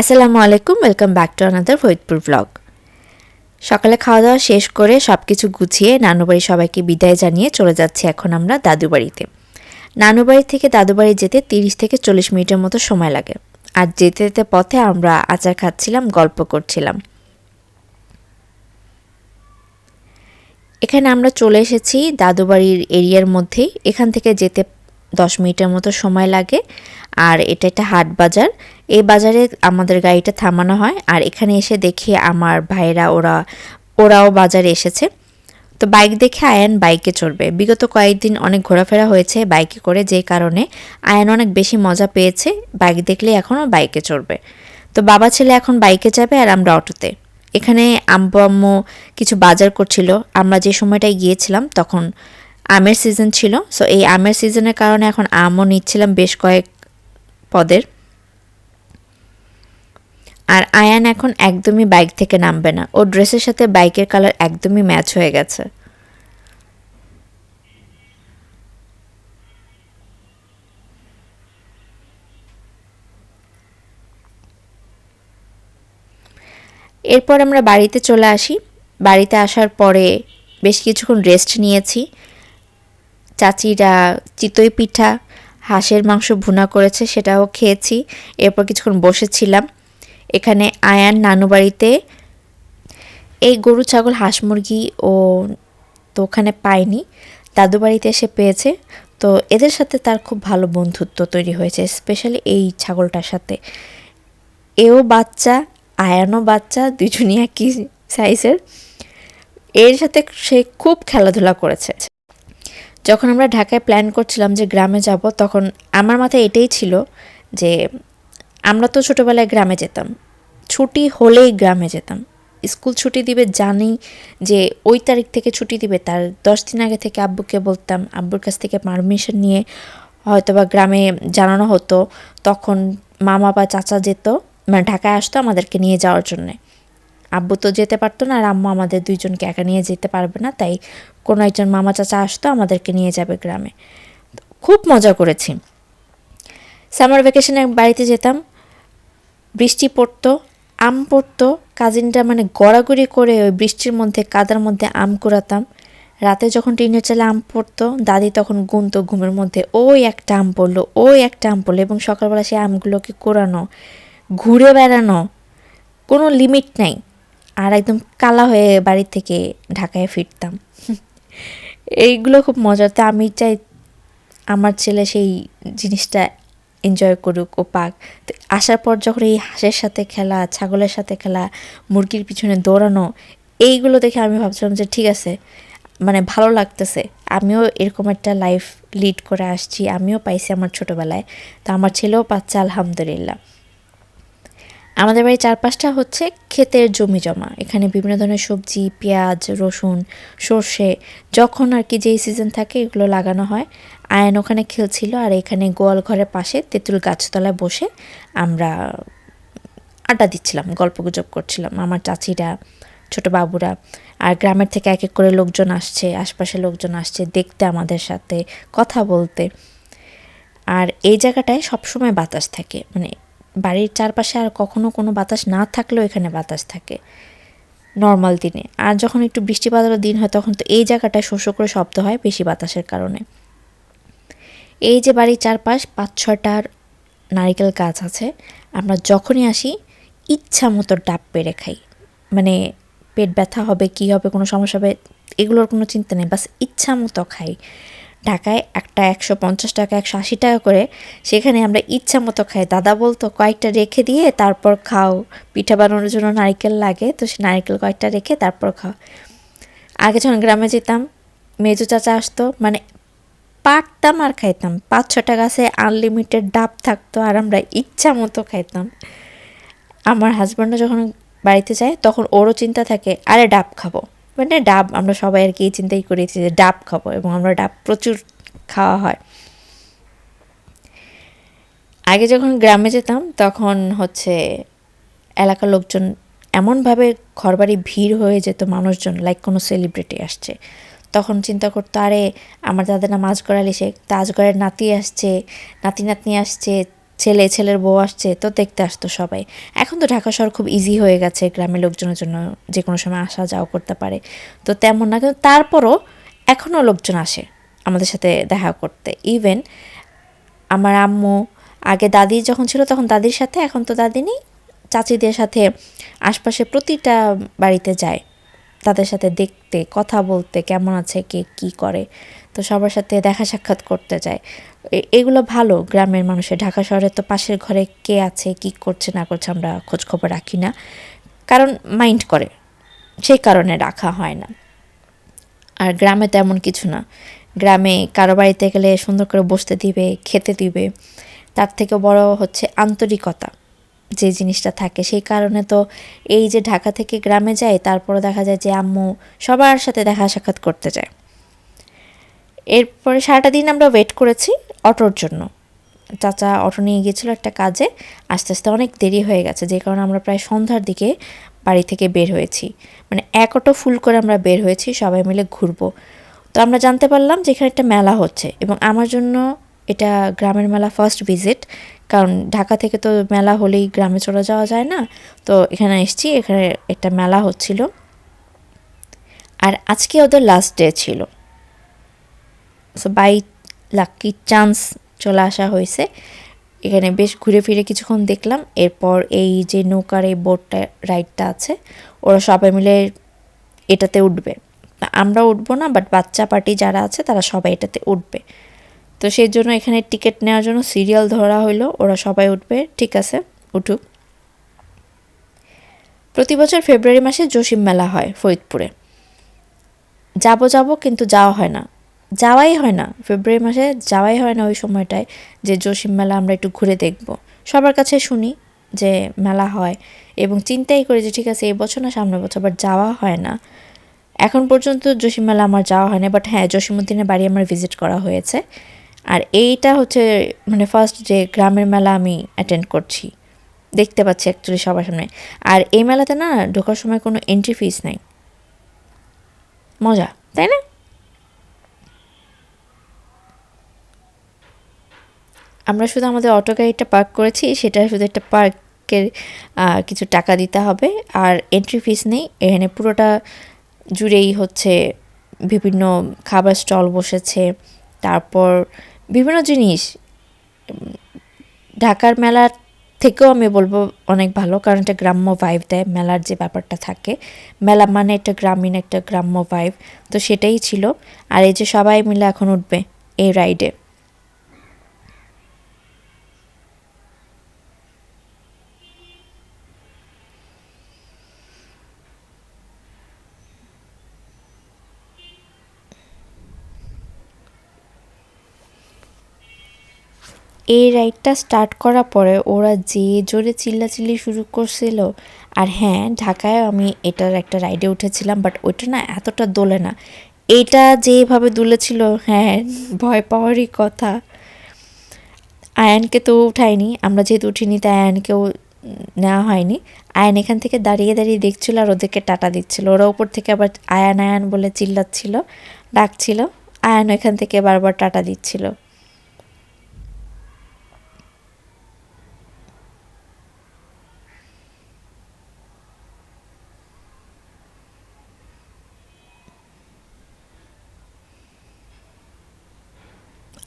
আসসালামু আলাইকুম welcome back to another Faridpur vlog সকালে খাওয়া দাওয়া শেষ করে সব কিছু গুছিয়ে নানুবাড়ি সবাইকে বিদায় জানিয়ে চলে যাচ্ছি এখন আমরা দাদু বাড়িতে নানু বাড়ি থেকে দাদু বাড়ি যেতে তিরিশ থেকে চল্লিশ মিনিটের মতো সময় লাগে। আর যেতে যেতে পথে আমরা আচার খাচ্ছিলাম, গল্প করছিলাম। এখানে আমরা চলে এসেছি দাদুবাড়ির এরিয়ার মধ্যেই। এখান থেকে যেতে দশ মিনিটের মতো সময় লাগে। আর এটা একটা হাট বাজার। এই বাজারে আমাদের গাড়িটা থামানো হয়। আর এখানে এসে দেখি আমার ভাইরা ওরা, ওরাও বাজারে এসেছে। তো বাইক দেখে আয়ান বাইকে চড়বে। বিগত কয়েকদিন অনেক ঘোরাফেরা হয়েছে বাইকে করে, যে কারণে আয়ান অনেক বেশি মজা পেয়েছে। বাইক দেখলে এখনও বাইকে চড়বে। তো বাবা ছেলে এখন বাইকে যাবে আর আমরা অটোতে। এখানে আম্মু আম্মু কিছু বাজার করছিল। আমরা যে সময়টায় গিয়েছিলাম তখন আমের সিজন ছিল। সো এই আমের সিজনের কারণে এখন আমও নিচ্ছিলাম বেশ কয়েক পদের। আর আয়ান এখন একদমই বাইক থেকে নামবে না। ও ড্রেসের সাথে বাইকের কালার একদমই ম্যাচ হয়ে গেছে। এরপর আমরা বাড়িতে চলে আসি। বাড়িতে আসার পরে বেশ কিছুক্ষণ রেস্ট নিয়েছি। চাচিরা চিতই পিঠা, হাঁসের মাংস ভুনা করেছে, সেটাও খেয়েছি। এরপর কিছুক্ষণ বসেছিলাম। এখানে আয়ান নানু বাড়িতে। এই গরু, ছাগল, হাঁস মুরগি ও তো ওখানে পায়নি। দাদু বাড়িতে এসে পেয়েছে। তো এদের সাথে তার খুব ভালো বন্ধুত্ব তৈরি হয়েছে স্পেশালি এই ছাগলটার সাথে। এও বাচ্চা, আয়ানও বাচ্চা, দুজনই একই সাইজের এর সাথে সে খুব খেলাধুলা করেছে। যখন আমরা ঢাকায় প্ল্যান করছিলাম যে গ্রামে যাব, তখন আমার মাথায় এটাই ছিল যে আমরা তো ছোটোবেলায় গ্রামে যেতাম। ছুটি হলেই গ্রামে যেতাম। স্কুল ছুটি দিবে, জানি যে ওই তারিখ থেকে ছুটি দিবে, তার দশ দিন আগে থেকে আব্বুকে বলতাম, আব্বুর কাছ থেকে পারমিশন নিয়ে হয়তো বা গ্রামে জানানো হতো। তখন মামা বা চাচা যেত মানে ঢাকায় আসতো আমাদেরকে নিয়ে যাওয়ার জন্যে। আব্বু তো যেতে পারতো না আর আম্মু আমাদের দুইজনকে একা নিয়ে যেতে পারবে না, তাই কোনো একজন মামা চাচা আসতো, আমাদেরকে নিয়ে যাবে গ্রামে। খুব মজা করেছি। সামার ভ্যাকেশনে বাড়িতে যেতাম, বৃষ্টি পড়তো, আম পড়তো কাজিনটা মানে গড়াগড়ি করে ওই বৃষ্টির মধ্যে, কাদার মধ্যে আম কুড়াতাম। রাতে যখন টিনের চালে আম পড়তো, দাদি তখন গুনতো ঘুমের মধ্যে, ওই একটা আম পড়ল, ওই একটা আম পড়ল। এবং সকালবেলা সেই আমগুলোকে কোরানো ঘুরে বেড়ানো, কোনো লিমিট নাই। আর একদম কালা হয়ে বাড়ি থেকে ঢাকায় ফিরতাম। এইগুলো খুব মজার। তো আমি চাই আমার ছেলে সেই জিনিসটা এনজয় করুক ও পাক। আসার পর যখন এই হাঁসের সাথে খেলা, ছাগলের সাথে খেলা, মুরগির পিছনে দৌড়ানো, এইগুলো দেখে আমি ভাবছিলাম যে ঠিক আছে মানে ভালো লাগতেছে। আমিও এরকম একটা লাইফ লিড করে আসছি, আমিও পাইছি আমার ছোটোবেলায়। তো আমার ছেলেও পাচ্ছে, আলহামদুলিল্লাহ। আমাদের বাড়ির চারপাশটা হচ্ছে ক্ষেতের জমি জমা। এখানে বিভিন্ন ধরনের সবজি, পেঁয়াজ, রসুন, সর্ষে, যখন আর কি যেই সিজন থাকে এগুলো লাগানো হয়। আয়ন ওখানে খেলছিল আর এখানে গোয়াল ঘরের পাশে তেঁতুল গাছতলায় বসে আমরা আড্ডা দিচ্ছিলাম গল্প গুজব করছিলাম। আমার চাচিরা, ছোট বাবুরা আর গ্রামের থেকে এক এক করে লোকজন আসছে আশপাশে লোকজন আসছে দেখতে আমাদের সাথে, কথা বলতে। আর এই জায়গাটায় সবসময় বাতাস থাকে। মানে বাড়ির চারপাশে আর কখনো কোনো বাতাস না থাকলেও এখানে বাতাস থাকে। নর্মাল দিনে। আর যখন একটু বৃষ্টি বাদলের দিন হয়, তখন তো এই জায়গাটায় শস্য করে শব্দ হয় বেশি বাতাসের কারণে। এই যে বাড়ির চারপাশ পাঁচ ছটার নারিকেল গাছ আছে, আমরা যখনই আসি, ইচ্ছা মতো ডাব পেরে খাই। মানে পেট ব্যথা হবে, কি হবে, কোনো সমস্যা হবে, এগুলোর কোনো চিন্তা নেই, বাস ইচ্ছা মতো খাই। ঢাকায় একটা একশো পঞ্চাশ টাকা, একশো আশি টাকা করে সেখানে আমরা ইচ্ছা মতো খাই। দাদা বলতো, কয়েকটা রেখে দিয়ে তারপর খাও। পিঠা বানানোর জন্য নারকেল লাগে, তো সে নারকেল কয়েকটা রেখে তারপর খাও। আগে যখন গ্রামে যেতাম, মেজো চাচা আসতো মানে পারতাম আর খাইতাম। পাঁচ ছটা গাছে আনলিমিটেড ডাব থাকতো আর আমরা ইচ্ছা মতো খাইতাম। আমার হাজব্যান্ডও যখন বাড়িতে যায়, তখন ওরও চিন্তা থাকে, আরে ডাব খাব। মানে ডাব আমরা সবাই আর কি এই চিন্তাই করেছি যে ডাব খাব এবং আমরা ডাব প্রচুর খাওয়া হয়। আগে যখন গ্রামে যেতাম, তখন হচ্ছে এলাকার লোকজন এমনভাবে ঘরবাড়ি ভিড় হয়ে যেত মানুষজন লাইক কোনো সেলিব্রিটি আসছে। তখন চিন্তা করতো, আরে আমার দাদা না মাছ গড়াল এসে তাজগড়ের নাতি আসছে নাতি নাতনি আসছে ছেলে, ছেলের বউ আসছে, তো দেখতে আসতো সবাই। এখন তো ঢাকা শহর খুব ইজি হয়ে গেছে গ্রামের লোকজনের জন্য যে কোনো সময় আসা যাওয়া করতে পারে। তো তেমন না, কিন্তু তারপরও এখনও লোকজন আসে আমাদের সাথে দেখা করতে। ইভেন আমার আম্মু, আগে দাদি যখন ছিল তখন দাদির সাথে, এখন তো দাদি নেই। চাচিদের সাথে আশপাশে প্রতিটা বাড়িতে যায়। তাদের সাথে দেখতে, কথা বলতে, কেমন আছে, কে কি করে। তো সবার সাথে দেখা সাক্ষাৎ করতে যায়। এগুলো ভালো। গ্রামের মানুষের ঢাকা শহরে তো পাশের ঘরে কে আছে, কি করছে, না করছে আমরা খোঁজ খবর রাখি না। কারণ মাইন্ড করে। সেই কারণে রাখা হয় না। আর গ্রামে তেমন কিছু না। গ্রামে কারও বাড়িতে গেলে সুন্দর করে বসতে দিবে, খেতে দিবে। তার থেকে বড় হচ্ছে আন্তরিকতা। যে জিনিসটা থাকে, সেই কারণে তো এই যে ঢাকা থেকে গ্রামে যায় তারপরে দেখা যায় যে আম্মু সবার সাথে দেখা সাক্ষাৎ করতে যায়। এরপরে সারাটা দিন আমরা ওয়েট করেছি অটোর জন্য। চাচা অটো নিয়ে গিয়েছিল একটা কাজে, আস্তে আস্তে অনেক দেরি হয়ে গেছে, যে কারণে আমরা প্রায় সন্ধ্যার দিকে বাড়ি থেকে বের হয়েছি। মানে এক অটো ফুল করে আমরা বের হয়েছি, সবাই মিলে ঘুরবো। তো আমরা জানতে পারলাম যে এখানে একটা মেলা হচ্ছে এবং আমার জন্য এটা গ্রামের মেলা ফার্স্ট ভিজিট কারণ ঢাকা থেকে তো মেলা হলেই গ্রামে চলে যাওয়া যায় না। তো এখানে এসছি, এখানে একটা মেলা হচ্ছিল। আর আজকে ওদের লাস্ট ডে ছিল। সো বাই লাকি চান্স চলে আসা হয়েছে। এখানে বেশ ঘুরে ফিরে কিছুক্ষণ দেখলাম। এরপর এই যে নৌকার এই বোটটা রাইডটা আছে, ওরা সবাই মিলে এটাতে উঠবে। আমরা উঠবো না বাট বাচ্চা পার্টি যারা আছে, তারা সবাই এটাতে উঠবে। তো সেই জন্য এখানে টিকিট নেওয়ার জন্য সিরিয়াল ধরা হইল, ওরা সবাই উঠবে, ঠিক আছে, উঠুক। প্রতি বছর ফেব্রুয়ারি মাসে জসিম মেলা হয় ফরিদপুরে। যাব যাব কিন্তু যাওয়া হয় না। যাওয়াই হয় না, ফেব্রুয়ারি মাসে যাওয়াই হয় না ওই সময়টায় যে জসিম মেলা আমরা একটু ঘুরে দেখব। সবার কাছে শুনি যে মেলা হয় এবং চিন্তাই করি যে ঠিক আছে, এই বছর না সামনের বছর বাট যাওয়া হয় না। এখন পর্যন্ত জসিম মেলা আমার যাওয়া হয় না বাট হ্যাঁ জসিমুদ্দিনের বাড়ি আমার ভিজিট করা হয়েছে। আর এইটা হচ্ছে মানে ফার্স্ট যে গ্রামের মেলা আমি অ্যাটেন্ড করছি। দেখতে পাচ্ছি অ্যাকচুয়ালি সবার সামনে। আর এই মেলাতে না ঢোকার সময় কোনো এন্ট্রি ফিস নাই। মজা, তাই না? আমরা শুধু আমাদের অটো গাড়িটা পার্ক করেছি, সেটা শুধু একটা পার্কের কিছু টাকা দিতে হবে। আর এন্ট্রি ফিস নেই, এখানে পুরোটা জুড়েই হচ্ছে বিভিন্ন খাবার স্টল বসেছে। তারপর বিভিন্ন জিনিস, ঢাকার মেলার থেকেও আমি বলব অনেক ভালো, কারণ এটা গ্রাম্য ভাইব দেয়, মেলার যে ব্যাপারটা থাকে। মেলা মানে একটা গ্রামীণ একটা গ্রাম্য ভাইব তো সেটাই ছিল। আর এই যে সবাই মিলে এখন উঠবে এই রাইডে এই রাইডটা স্টার্ট করার পরে ওরা যে জোরে চিল্লাচিল্লি শুরু করছিল, আর হ্যাঁ ঢাকায় আমি এটার একটা রাইডে উঠেছিলাম বাট ওইটা না এতটা দোলে না। এটা যেভাবে দুলেছিল হ্যাঁ ভয় পাওয়ারই কথা। আয়ানকে তো উঠায়নি, আমরা যেহেতু উঠিনি, তাই আয়ানকেও নেওয়া হয়নি। আয়ান এখান থেকে দাঁড়িয়ে দাঁড়িয়ে দেখছিল আর ওদেরকে টাটা দিচ্ছিল। ওরা উপর থেকে আবার আয়ান আয়ান বলে চিল্লাচ্ছিল, ডাকছিল। আয়ান এখান থেকে বারবার টাটা দিচ্ছিল।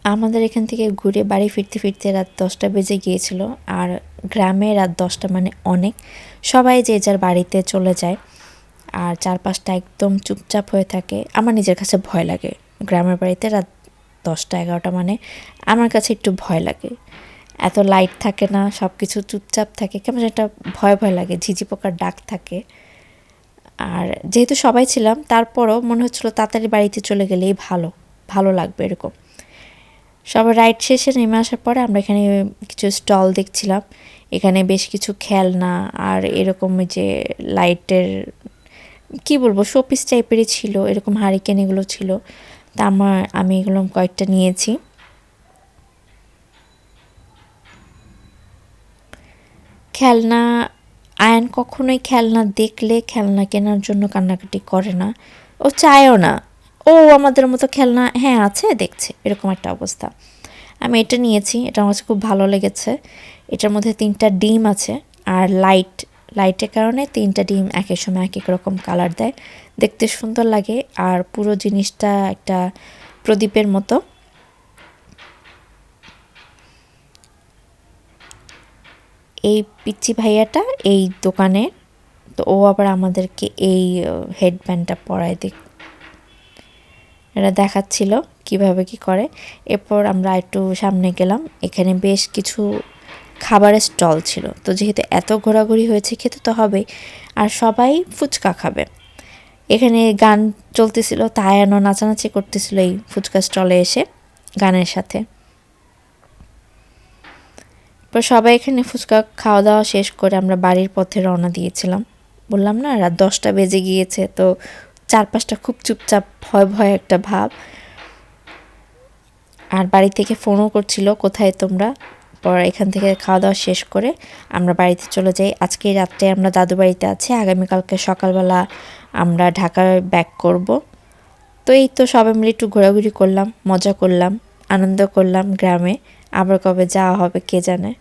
আমাদের এখান থেকে ঘুরে বাড়ি ফিরতে ফিরতে রাত দশটা বেজে গিয়েছিল, আর গ্রামে রাত দশটা মানে অনেক। সবাই যে যার বাড়িতে চলে যায়, আর চারপাশটা একদম চুপচাপ হয়ে থাকে। আমার নিজের কাছে ভয় লাগে। গ্রামের বাড়িতে রাত দশটা এগারোটা মানে আমার কাছে একটু ভয় লাগে। এত লাইট থাকে না সব কিছু চুপচাপ থাকে। কেমন একটা ভয় ভয় লাগে, ঝিঝি পোকার ডাক থাকে। আর যেহেতু সবাই ছিলাম, তারপরও মনে হচ্ছিল তাড়াতাড়ি বাড়িতে চলে গেলেই ভালো ভালো লাগবে এরকম। সবার রাইড শেষে নেমে আসার পরে আমরা এখানে কিছু স্টল দেখছিলাম। এখানে বেশ কিছু খেলনা আর এরকম যে লাইটের কি বলব শোপিস টাইপেরই ছিল, এরকম হারিকেন এগুলো ছিল। তা আমার আমি এগুলো কয়েকটা নিয়েছি। খেলনা, আয়ন কখনোই খেলনা দেখলে খেলনা কেনার জন্য কান্নাকাটি করে না। ও চায়ও না। ও আমাদের মতো খেলনা হ্যাঁ আছে, দেখছে, এরকম একটা অবস্থা। আমি এটা নিয়েছি, এটা আমার কাছে খুব ভালো লেগেছে। এটার মধ্যে তিনটা ডিম আছে, আর লাইট, লাইটের কারণে তিনটা ডিম এক সময় এক এক রকম কালার দেয়। দেখতে সুন্দর লাগে, আর পুরো জিনিসটা একটা প্রদীপের মতো। এই পিচ্ছি ভাইয়াটা এই দোকানে, তো ও আবার আমাদেরকে এই হেডব্যান্ডটা পরায় দিক এটা দেখাচ্ছিল কীভাবে কি করে। এরপর আমরা একটু সামনে গেলাম। এখানে বেশ কিছু খাবারের স্টল ছিল। তো যেহেতু এত ঘোরাঘুরি হয়েছে, খেতে তো হবেই। আর সবাই ফুচকা খাবে। এখানে গান চলতেছিল, তায়ানো নাচানাচি করতেছিল এই ফুচকা স্টলে এসে গানের সাথে। এরপর সবাই এখানে ফুচকা খাওয়া দাওয়া শেষ করে আমরা বাড়ির পথে রওনা দিয়েছিলাম। বললাম না, রাত দশটা বেজে গিয়েছে, তো চারপাশটা খুব চুপচাপ, ভয় ভয় একটা ভাব। আর বাড়ি থেকে ফোনও করছিল, কোথায় তোমরা? পর এখান থেকে খাওয়া দাওয়া শেষ করে আমরা বাড়িতে চলে যাই। আজকে রাত্রে আমরা দাদু বাড়িতে আছি, আগামীকালকে সকালবেলা আমরা ঢাকায় ব্যাক করব। তো এই তো সবাই মিলে একটু ঘোরাঘুরি করলাম, মজা করলাম, আনন্দ করলাম গ্রামে। আবার কবে যাওয়া হবে কে জানে?